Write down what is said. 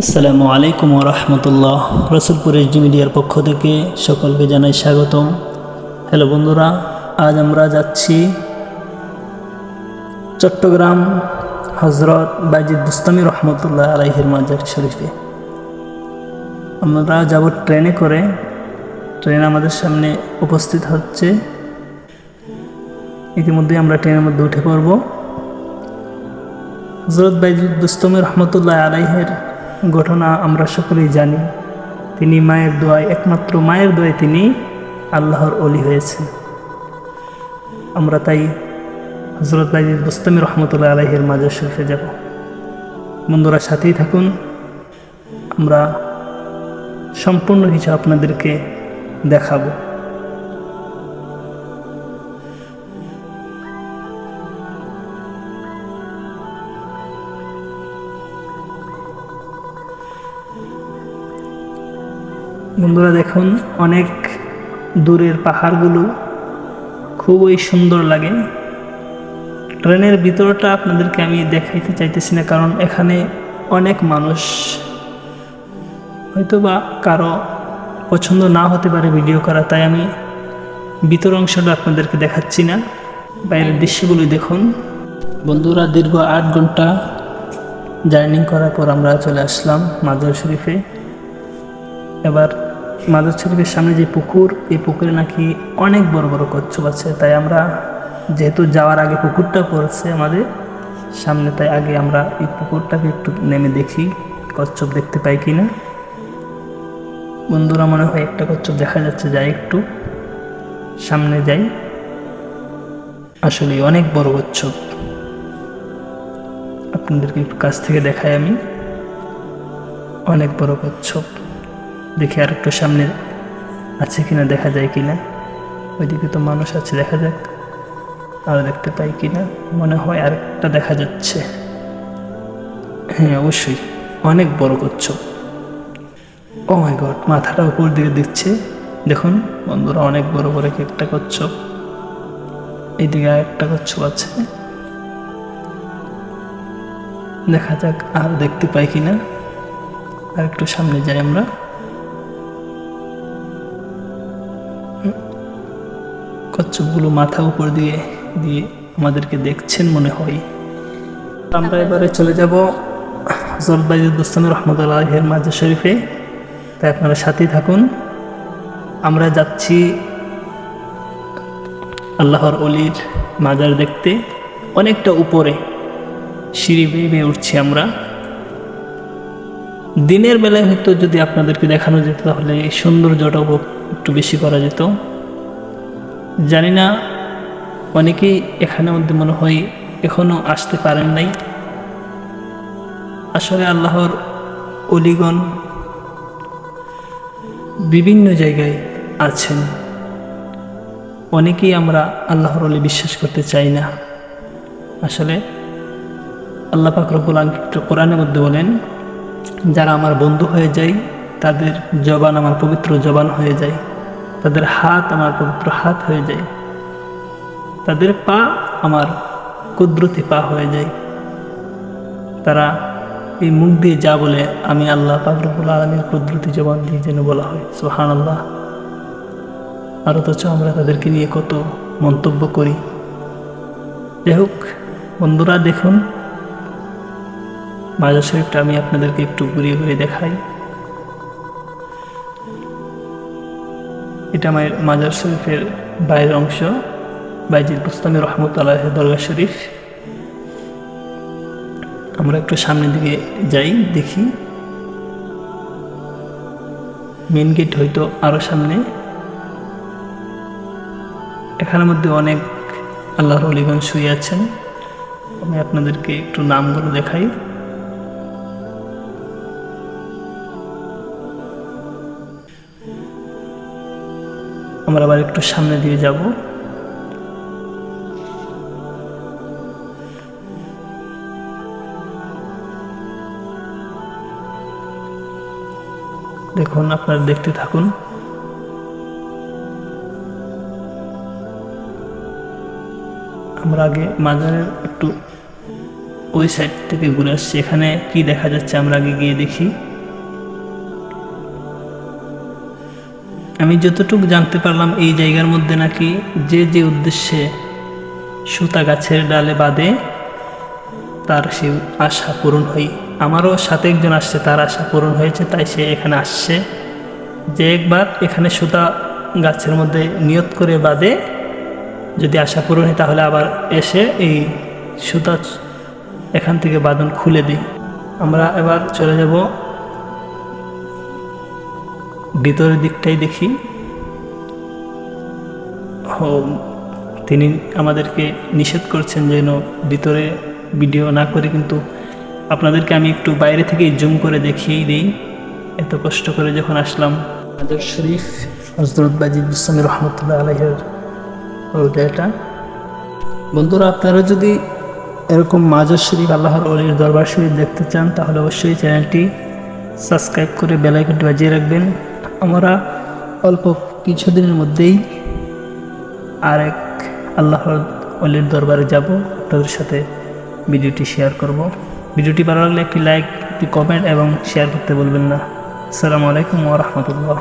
আসসালামু আলাইকুম রহমতুল্লাহ। রসুলপুর এইচডি মিডিয়ার পক্ষ থেকে সকলকে জানাই স্বাগতম। হ্যালো বন্ধুরা, আজ আমরা যাচ্ছি চট্টগ্রাম হজরত বাইজিদ বুস্তামি রহমতুল্লাহ আলাইহির মাজার শরীফে। আমরা যাব ট্রেনে করে। ট্রেন আমাদের সামনে উপস্থিত হচ্ছে। ইতিমধ্যে আমরা ট্রেনের মধ্যে উঠে পড়ব। হজরত বাইজিদ রহমতুল্লাহ আলাইহের ঘটনা আমরা সকলেই জানি। তিনি মায়ের দোয়ায়, একমাত্র মায়ের দোয়ায় তিনি আল্লাহর অলি হয়েছেন। আমরা তাই হজরত বাইজিদ বুস্তমি রহমতুল্লাহ আলাইহের মাঝে শরীফে যাব। বন্ধুরা, সাথেই থাকুন। আমরা সম্পূর্ণ কিছু আপনাদেরকে দেখাবো। বন্ধুরা দেখুন, অনেক দূরের পাহাড়গুলো খুবই সুন্দর লাগে। ট্রেনের ভিতরটা আপনাদেরকে আমি দেখাইতে চাইতেছি না, কারণ এখানে অনেক মানুষ। হয়তো বা কারও পছন্দ না হতে পারে ভিডিও করা, তাই আমি ভিতর অংশটা আপনাদেরকে দেখাচ্ছি না, বাইরের দৃশ্যগুলি দেখুন। বন্ধুরা, দীর্ঘ আট ঘণ্টা জার্নি করার পর আমরা চলে আসলাম মাজার শরীফে। এবার মাদার শরীফের সামনে যে পুকুর, এই পুকুরে নাকি অনেক বড় বড় কচ্ছপ আছে। তাই আমরা যেহেতু যাওয়ার আগে পুকুরটা পড়ছে আমাদের সামনে, তাই আগে আমরা এই পুকুরটাকে একটু নেমে দেখি, কচ্ছপ দেখতে পাই কি না বন্ধুরা, মনে হয় একটা কচ্ছপ দেখা যাচ্ছে, যাই একটু সামনে যাই। আসলে অনেক বড় কচ্ছপ। আপনাদেরকে একটু কাছ থেকে দেখাই আমি। অনেক বড় কচ্ছপ। দেখি আর একটু সামনে আছে কিনা, দেখা যায় কিনা। ওইদিকে তো মানুষ আছে, দেখা যাক। আর দেখতে পাই কিনা। মনে হয় আরেকটা দেখা যাচ্ছে। হ্যাঁ অবশ্যই। অনেক বড় কচ্ছপ ও মাই গড মাথাটা উপর দিকে দিচ্ছে। দেখুন, বন্ধুরা, অনেক বড় বড় একটা কচ্ছপ এইদিকে আরেকটা কচ্ছপ আছে। দেখা যাক আর দেখতে পাই কিনা। আর একটু সামনে যাই আমরা। কচ্ছপগুলো মাথা উপর দিয়ে দিয়ে আমাদেরকে দেখছেন মনে হয়। আমরা এবারে চলে যাব জলবাইজুদ দোস্তান রহমতুল্লাহের মাজার শরীফে। তাই আপনারা সাথেই থাকুন। আমরা যাচ্ছি আল্লাহর অলির মাজার দেখতে। অনেকটা উপরে সিঁড়ি বেয়ে বেয়ে উঠছি আমরা। দিনের বেলায় হয়তো যদি আপনাদেরকে দেখানো যেত, তাহলে এই সৌন্দর্যটাও একটু বেশি করা যেত। জানি না, অনেকেই এখানে মধ্যে মনে হয় এখনও আসতে পারেন নাই। আসলে আল্লাহর অলিগণ বিভিন্ন জায়গায় আছেন। অনেকেই আমরা আল্লাহর অলি বিশ্বাস করতে চাই না। আসলে আল্লাহ পাকরবুল কোরআনের মধ্যে বলেন, যারা আমার বন্ধু হয়ে যায়, তাদের জবান আমার পবিত্র জবান হয়ে যায়। তাদের হাত আমার পবিত্র হাত হয়ে যায়। তাদের পা আমার কুদরতি পা হয়ে যায়। তারা এই মুখ দিয়ে যা বলে, আমি আল্লাহ পাকরবুল আলমীর কুদরতি জবান দিয়ে যেন বলা হয়। সোহান আল্লাহ আর অথচ আমরা তাদেরকে নিয়ে কত মন্তব্য করি। যাই হোক, বন্ধুরা দেখুন, মাজার শরীফটা আমি আপনাদেরকে একটু ঘুরিয়ে ঘুরিয়ে দেখাই। এটা আমার মাজার শরীফের বাইরের অংশ বাইজিদ বুস্তামি রহমতুল্লাহ দরগা শরীফ। আমরা একটু সামনের দিকে যাই, দেখি। মেন গেট হয়তো আরও সামনে। এখানের মধ্যে অনেক আল্লাহর অলিগণ শুয়ে আছেন। আমি আপনাদেরকে একটু নামগুলো দেখাই। আমরা আবার একটু সামনে দিয়ে যাব। দেখুন, আপনারা দেখতে থাকুন। আমরা আগে মাজারের একটু ওই সাইড থেকে ঘুরে আসছি। এখানে কি দেখা যাচ্ছে আমরা আগে গিয়ে দেখি। আমি যতটুকু জানতে পারলাম এই জায়গার মধ্যে নাকি যে যে উদ্দেশ্যে সুতা গাছের ডালে বাঁধে, তার সে আশা পূরণ হয়। আমারও সাথে একজন আসছে, তার আশা পূরণ হয়েছে, তাই সে এখানে আসছে। যে একবার এখানে সুতা গাছের মধ্যে নিয়ত করে বাঁধে, যদি আশা পূরণ হয়, তাহলে আবার এসে এই সুতা এখান থেকে বাঁধন খুলে দিই। আমরা এবার চলে যাব ভিতরের দিকটাই দেখি। তিনি আমাদেরকে নিষেধ করছেন যেন ভিতরে ভিডিও না করে, কিন্তু আপনাদেরকে আমি একটু বাইরে থেকে জুম করে দেখিয়েই দিই। এত কষ্ট করে যখন আসলাম। হাজার শরীফ হজরত বাজিদ ইসলামী রহমতুল্লাহ আলহের এটা বন্ধুরা, আপনারা যদি এরকম মাজার শরীফ আল্লাহর অলির দরবার শরীফ দেখতে চান, তাহলে অবশ্যই চ্যানেলটি সাবস্ক্রাইব করে বেলাইকনটি বাজিয়ে রাখবেন। আমরা অল্প কিছুদিনের মধ্যেই আরেক আল্লাহর অলির দরবারে যাব। আপনাদের সাথে ভিডিওটি শেয়ার করব। ভিডিওটি ভালো লাগলে একটি লাইক একটি কমেন্ট এবং শেয়ার করতে বলবেন না। আসসালামু আলাইকুম ওরহমতুল্লাহ